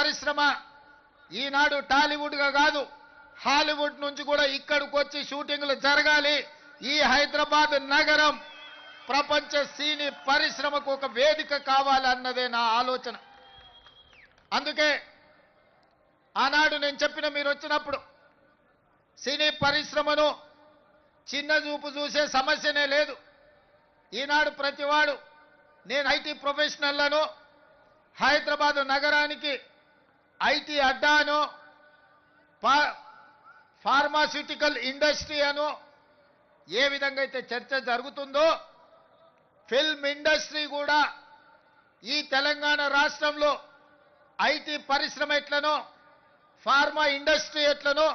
పరిశ్రమ ఈనాడు టాలీవుడ్గా కాదు హాలీవుడ్ నుంచి కూడా ఇక్కడికి వచ్చి షూటింగ్లు జరగాలి. ఈ హైదరాబాద్ నగరం ప్రపంచ సినీ పరిశ్రమకు ఒక వేదిక కావాలన్నదే నా ఆలోచన. అందుకే ఆనాడు నేను చెప్పిన మీరు వచ్చినప్పుడు సినీ పరిశ్రమను చిన్న చూపు చూసే సమస్యనే లేదు. ఈనాడు ప్రతివాడు నేను ఐటీ ప్రొఫెషనల్లను హైదరాబాద్ నగరానికి ఐటీ అడ్డాను ఫార్మాసిటికల్ ఫార్మాస్యూటికల్ ఇండస్ట్రీ అను ఏ విధంగా అయితే చర్చ జరుగుతుందో ఫిల్మ్ ఇండస్ట్రీ కూడా ఈ తెలంగాణ రాష్ట్రంలో ఐటీ పరిశ్రమ ఎట్లనో ఫార్మా ఇండస్ట్రీ ఎట్లనో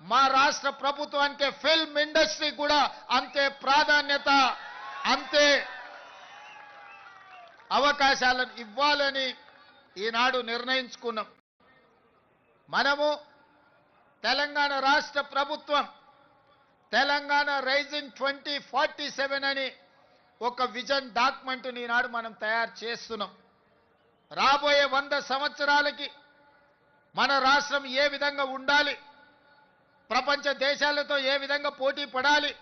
మా రాష్ట్ర ప్రభుత్వానికి ఫిల్మ్ ఇండస్ట్రీ కూడా అంతే ప్రాధాన్యత అంతే అవకాశాలను ఇవ్వాలని ఈనాడు నిర్ణయించుకున్నాం. మనము తెలంగాణ రాష్ట్ర ప్రభుత్వం Telangana rising twenty forty seven అని ఒక విజన్ డాక్యుమెంట్ ఈనాడు మనం తయారు చేస్తున్నాం. రాబోయే వంద సంవత్సరాలకి మన రాష్ట్రం ఏ విధంగా ఉండాలి ప్రపంచ దేశాలతో ఏ విధంగా పోటీ పడాలి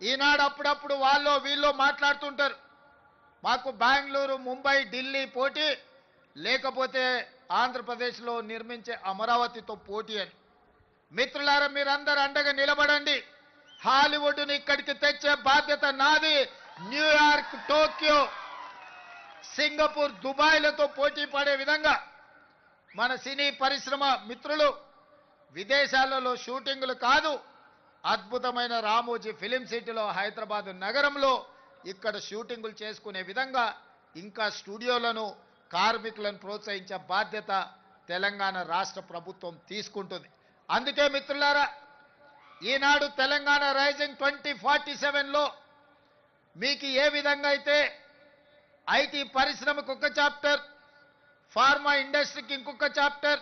ఈనాడు అప్పుడప్పుడు వాళ్ళు వీళ్ళు మాట్లాడుతుంటారు. మాకు బెంగళూరు ముంబై ఢిల్లీ పోటీ లేకపోతే ఆంధ్రప్రదేశ్లో నిర్మించే అమరావతితో పోటీ అని. మిత్రులారా మీరందరూ అండగా నిలబడండి. హాలీవుడ్ని ఇక్కడికి తెచ్చే బాధ్యత నాది. న్యూయార్క్ టోక్యో సింగపూర్ దుబాయ్లతో పోటీ పడే విధంగా మన సినీ పరిశ్రమ మిత్రులు విదేశాలలో షూటింగులు కాదు. అద్భుతమైన రామోజీ ఫిలిం సిటీలో హైదరాబాద్ నగరంలో ఇక్కడ షూటింగులు చేసుకునే విధంగా ఇంకా స్టూడియోలను కార్మికులను ప్రోత్సహించే బాధ్యత తెలంగాణ రాష్ట్ర ప్రభుత్వం తీసుకుంటుంది. అందుకే మిత్రులారా ఈనాడు తెలంగాణ రైజింగ్ ట్వంటీ ఫార్టీ సెవెన్లో మీకు ఏ విధంగా అయితే ఐటీ పరిశ్రమకు ఒక చాప్టర్ ఫార్మా ఇండస్ట్రీకి ఇంకొక చాప్టర్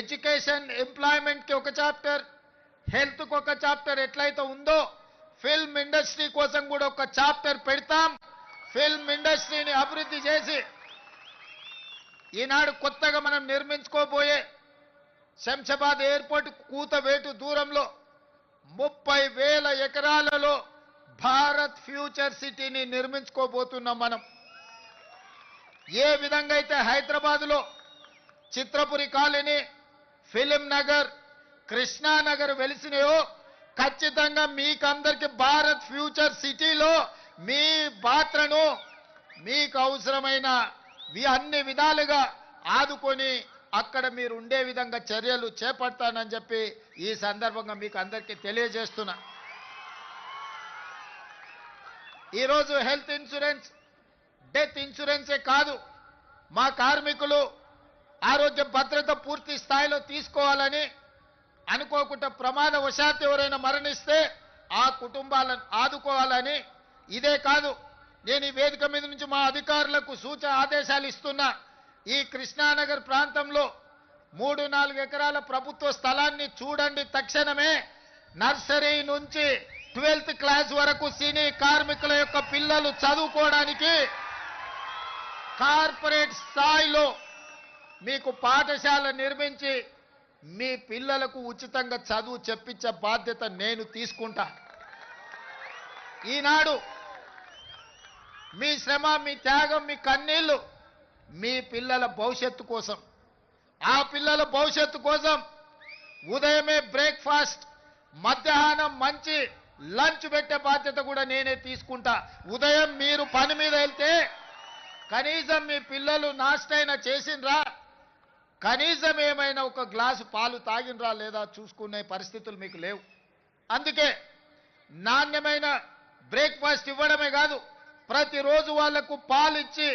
ఎడ్యుకేషన్ ఎంప్లాయ్మెంట్కి ఒక చాప్టర్ హెల్త్కి ఒక చాప్టర్ ఎట్లయితే ఉందో ఫిల్మ్ ఇండస్ట్రీ కోసం కూడా ఒక చాప్టర్ పెడతాం. ఫిల్మ్ ఇండస్ట్రీని అభివృద్ధి చేసి ఈనాడు కొత్తగా మనం నిర్మించుకోబోయే శంషాబాద్ ఎయిర్పోర్ట్ కూతవేటు దూరంలో ముప్పై వేల ఎకరాలలో భారత్ ఫ్యూచర్ సిటీని నిర్మించుకోబోతున్నాం మనం. ఏ విధంగా అయితే హైదరాబాదులో చిత్రపురి కాలనీ ఫిలిం నగర్ కృష్ణానగర్ వెలిసినాయో ఖచ్చితంగా మీకందరికి భారత్ ఫ్యూచర్ సిటీలో మీ పాత్రను మీకు అవసరమైన అన్ని విధాలుగా ఆదుకొని అక్కడ మీరు ఉండే విధంగా చర్యలు చేపడతానని చెప్పి ఈ సందర్భంగా మీకు అందరికీ తెలియజేస్తున్నా. ఈరోజు హెల్త్ ఇన్సూరెన్స్ డెత్ ఇన్సూరెన్సే కాదు. మా కార్మికులు ఆరోగ్య భద్రత పూర్తి స్థాయిలో తీసుకోవాలని అనుకోకుండా ప్రమాదవశాత్తు ఎవరైనా మరణిస్తే ఆ కుటుంబాలను ఆదుకోవాలని ఇదే కాదు. నేను ఈ వేదిక మీద నుంచి మా అధికారులకు సూచన ఆదేశాలు ఇస్తున్నా. ఈ కృష్ణానగర్ ప్రాంతంలో మూడు నాలుగు ఎకరాల ప్రభుత్వ స్థలాన్ని చూడండి తక్షణమే. నర్సరీ నుంచి ట్వెల్త్ క్లాస్ వరకు సినీ కార్మికుల యొక్క పిల్లలు చదువుకోవడానికి కార్పొరేట్ స్థాయిలో మీకు పాఠశాల నిర్మించి మీ పిల్లలకు ఉచితంగా చదువు చెప్పించే బాధ్యత నేను తీసుకుంటా. ఈనాడు మీ శ్రమ మీ త్యాగం మీ కన్నీళ్ళు మీ పిల్లల భవిష్యత్తు కోసం. ఆ పిల్లల భవిష్యత్తు కోసం ఉదయమే బ్రేక్ఫాస్ట్ మధ్యాహ్నం మంచి లంచ్ పెట్టే బాధ్యత కూడా నేనే తీసుకుంటా. ఉదయం మీరు పని మీద వెళ్తే కనీసం మీ పిల్లలు నాష్టైనా చేసిండ్రా? కనీసం ఏమైనా ఒక గ్లాసు పాలు తాగినరా లేదా చూసుకునే పరిస్థితులు మీకు లేవు. అందుకే నాణ్యమైన బ్రేక్ఫాస్ట్ ఇవ్వడమే కాదు ప్రతిరోజు వాళ్ళకు పాలు ఇచ్చి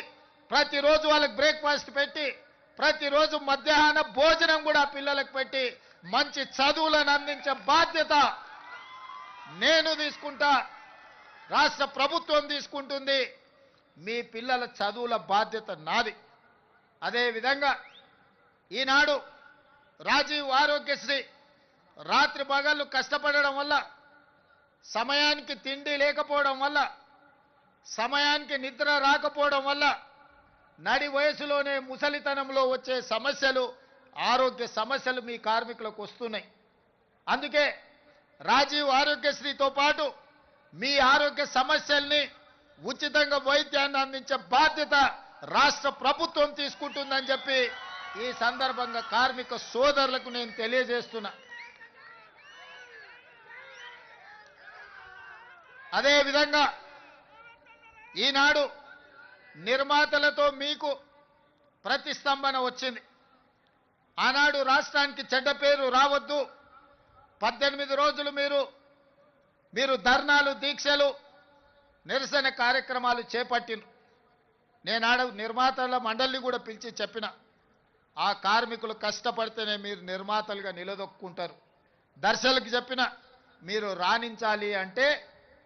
ప్రతిరోజు వాళ్ళకి బ్రేక్ఫాస్ట్ పెట్టి ప్రతిరోజు మధ్యాహ్న భోజనం కూడా పిల్లలకు పెట్టి మంచి చదువులను అందించే బాధ్యత నేను తీసుకుంటా రాష్ట్ర ప్రభుత్వం తీసుకుంటుంది. మీ పిల్లల చదువుల బాధ్యత నాది. అదేవిధంగా ఈనాడు రాజీవ్ ఆరోగ్యశ్రీ రాత్రి పగళ్ళు కష్టపడడం వల్ల సమయానికి తిండి లేకపోవడం వల్ల సమయానికి నిద్ర రాకపోవడం వల్ల నడి వయసులోనే ముసలితనంలో వచ్చే సమస్యలు ఆరోగ్య సమస్యలు మీ కార్మికులకు వస్తున్నాయి. అందుకే రాజీవ్ ఆరోగ్యశ్రీతో పాటు మీ ఆరోగ్య సమస్యల్ని ఉచితంగా వైద్యాన్ని అందించే బాధ్యత రాష్ట్ర ప్రభుత్వం తీసుకుంటుందని చెప్పి ఈ సందర్భంగా కార్మిక సోదరులకు నేను తెలియజేస్తున్నా. అదేవిధంగా ఈనాడు నిర్మాతలతో మీకు ప్రతిస్తంభన వచ్చింది. ఆనాడు రాష్ట్రానికి చెడ్డ పేరు రావద్దు. పద్దెనిమిది రోజులు మీరు మీరు ధర్నాలు దీక్షలు నిరసన కార్యక్రమాలు చేపట్టిన నేనాడు నిర్మాతల మండలిని కూడా పిలిచి చెప్పిన ఆ కార్మికులు కష్టపడితేనే మీరు నిర్మాతలుగా నిలదొక్కుంటారు. దర్శకులకు చెప్పిన మీరు రాణించాలి అంటే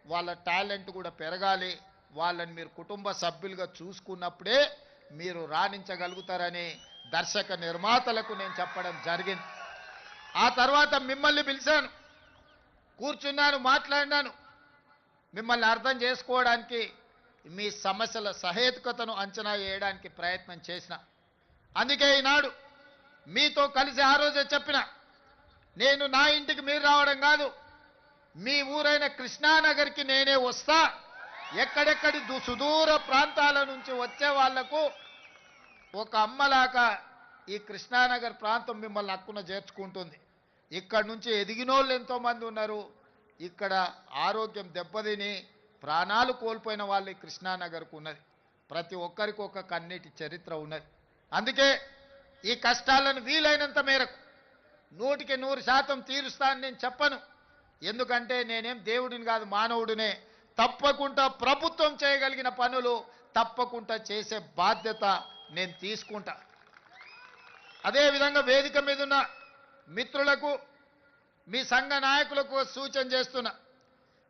వాళ్ళ టాలెంట్ కూడా పెరగాలి. వాళ్ళని మీరు కుటుంబ సభ్యులుగా చూసుకున్నప్పుడే మీరు రాణించగలుగుతారని దర్శక నిర్మాతలకు నేను చెప్పడం జరిగింది. ఆ తర్వాత మిమ్మల్ని పిలిచాను. కూర్చున్నాను మాట్లాడినాను. మిమ్మల్ని అర్థం చేసుకోవడానికి మీ సమస్యల సహేతుకతను అంచనా వేయడానికి ప్రయత్నం చేసిన. అందుకే ఈనాడు మీతో కలిసి ఆ రోజే చెప్పిన నేను నా ఇంటికి మీరు రావడం కాదు మీ ఊరైన కృష్ణానగర్కి నేనే వస్తా ఎక్కడెక్కడి దు- సుదూర ప్రాంతాల నుంచి వచ్చే వాళ్ళకు ఒక అమ్మలాగా ఈ కృష్ణానగర్ ప్రాంతం మిమ్మల్ని హక్కున చేర్చుకుంటుంది. ఇక్కడ నుంచి ఎదిగినోళ్ళు ఎంతోమంది ఉన్నారు. ఇక్కడ ఆరోగ్యం దెబ్బతిని ప్రాణాలు కోల్పోయిన వాళ్ళు కృష్ణానగర్కు ఉన్నది. ప్రతి ఒక్కరికి ఒక కన్నీటి చరిత్ర ఉన్నది. అందుకే ఈ కష్టాలను వీలైనంత మేరకు నూటికి నూరు శాతం తీరుస్తానని నేను చెప్పను. ఎందుకంటే నేనేం దేవుడిని కాదు మానవుడినే తప్పకుండా ప్రభుత్వం చేయగలిగిన పనులు తప్పకుండా చేసే బాధ్యత నేను తీసుకుంటా. అదేవిధంగా వేదిక మీద ఉన్న మిత్రులకు మీ సంఘ నాయకులకు సూచన చేస్తున్నా.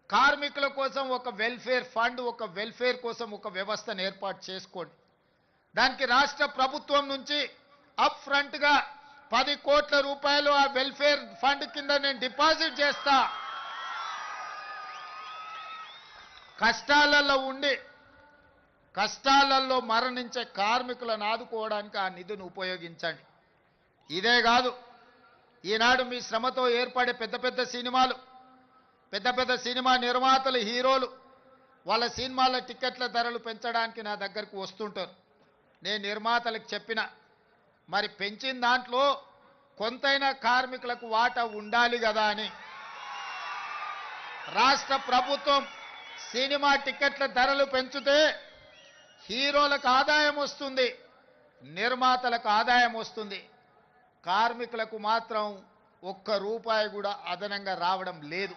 కార్మికుల కోసం ఒక వెల్ఫేర్ ఫండ్ ఒక వెల్ఫేర్ కోసం ఒక వ్యవస్థను ఏర్పాటు చేసుకోండి. దానికి రాష్ట్ర ప్రభుత్వం నుంచి అప్ ఫ్రంట్గా పది కోట్ల రూపాయలు ఆ వెల్ఫేర్ ఫండ్ కింద నేను డిపాజిట్ చేస్తా. కష్టాలలో ఉండి కష్టాలలో మరణించే కార్మికులను ఆదుకోవడానికి ఆ నిధిని ఉపయోగించండి. ఇదే కాదు ఈనాడు మీ శ్రమతో ఏర్పడే పెద్ద పెద్ద సినిమాలు పెద్ద పెద్ద సినిమా నిర్మాతలు హీరోలు వాళ్ళ సినిమాల టికెట్ల ధరలు పెంచడానికి నా దగ్గరకు వస్తుంటారు. నేను నిర్మాతలకు చెప్పిన మరి పెంచిన దాంట్లో కొంతైనా కార్మికులకు వాటా ఉండాలి కదా అని. రాష్ట్ర ప్రభుత్వం సినిమా టికెట్ల ధరలు పెంచితే హీరోలకు ఆదాయం వస్తుంది నిర్మాతలకు ఆదాయం వస్తుంది. కార్మికులకు మాత్రం ఒక్క రూపాయి కూడా అదనంగా రావడం లేదు.